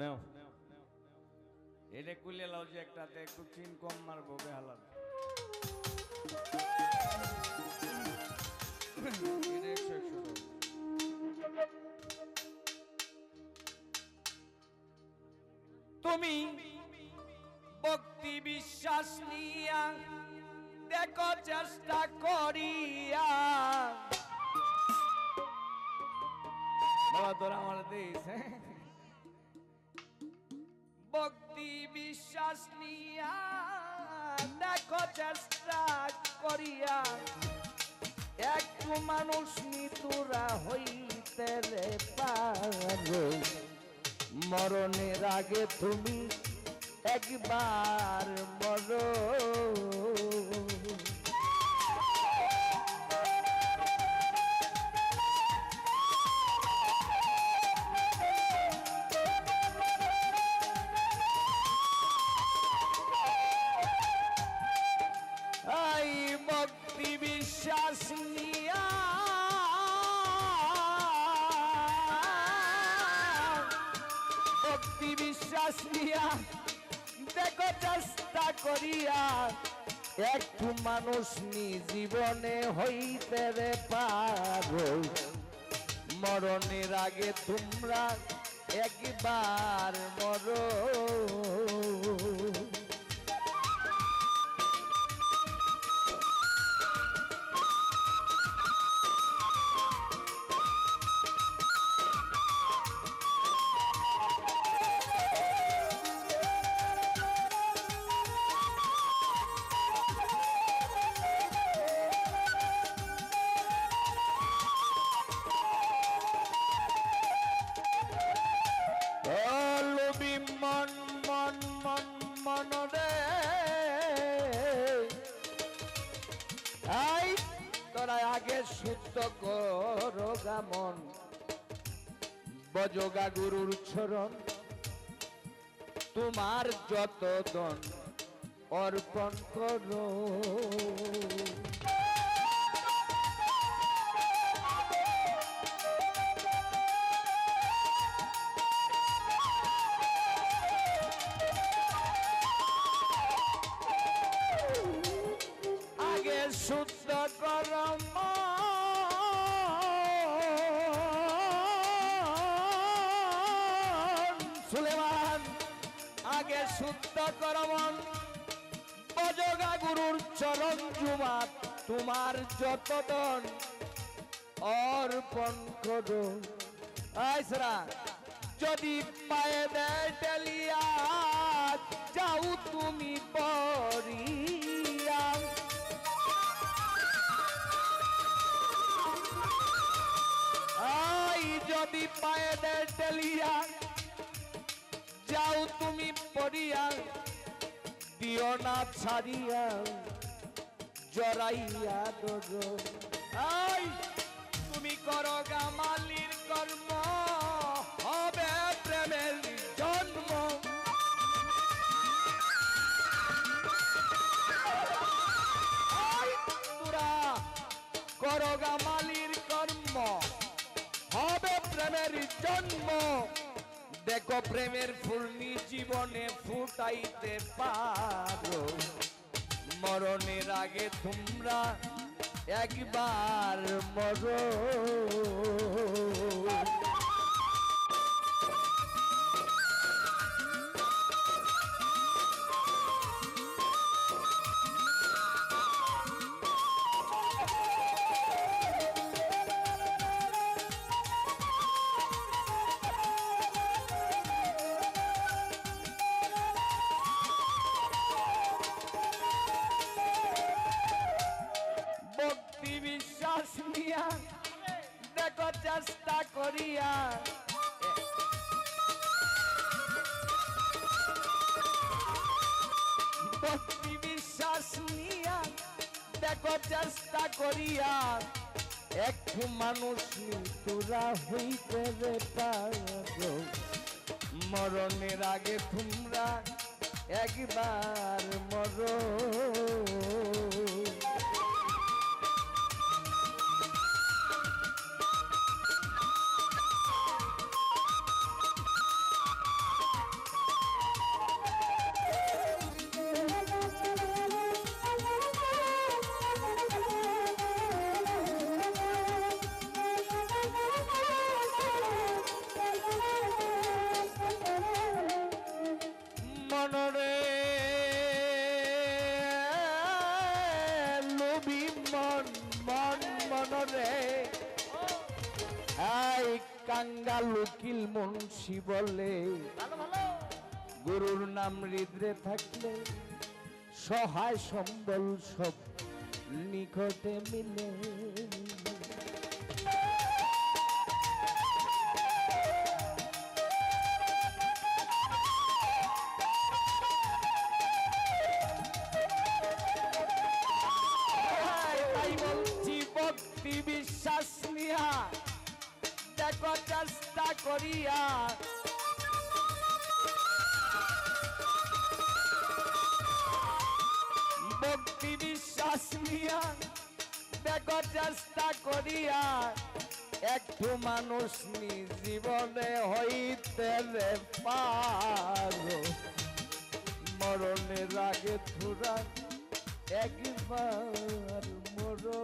নেও। এটা কুলে লাও যে একটাতে একটু চিন কম মারবো বেহালার একশো একশো তুমি ভক্তি বিশ্বাস নিয়া দেখো চেষ্টা করিয়া। বাবা তোরা আমার হ্যাঁ? ভক্তি বিশ্বাস নিয়া দেখো চেষ্টা করিয়া। একটু মানুষ নিতুরা হইতে রে মরণের আগে তুমি একবার মরো। করিয়া একটু মানুষ নি জীবনে হইতে রে পারো। মরণের আগে তোমরা একবার মরো। বজগা গুরুর চরণ তোমার যত দন অর্পণ করো। আগে শুদ্ধ করম। শুদ্ধ করমন। বজগা গুরুর চরণ জুমাত তোমার যতদন। অর্পণ করো। আইসরা যদি পায়ে দেয় টেলিয়া, যাও তুমি পরিয়া আই যদি পায়ে দেয় টেলিয়া যাও তুমি পড়িয়া দিও না ছাড়িয়া জরাইয়া দোজ। তুমি করো গামালির কর্ম, হবে প্রেমের জন্ম। করো গামালির কর্ম, হবে প্রেমের জন্ম। দেখো প্রেমের ফুলনি জীবনে ফুটাইতে পারো। মরণের আগে তোমরা একবার মরো। দেখো চেষ্টা করিয়া একটু মানুষ তোরা হইতে রে মরণের আগে তোমরা একবার মরো। মন মন মনরে। এই কাঙ্গাল উকিল মুন্সি বলে। গুরুর নাম হৃদরে থাকলে সহায় সম্বল সব নিকটে মিলে। চেষ্টা করিয়া। ভক্তি বিশ্বাস নিয়া দেখো চেষ্টা করিয়া, একটু মানুষ নি জীবনে হইতে পারো। মরণের আগে থুরা একবার মরো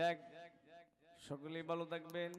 যাক সকলেই ভালো থাকবেন।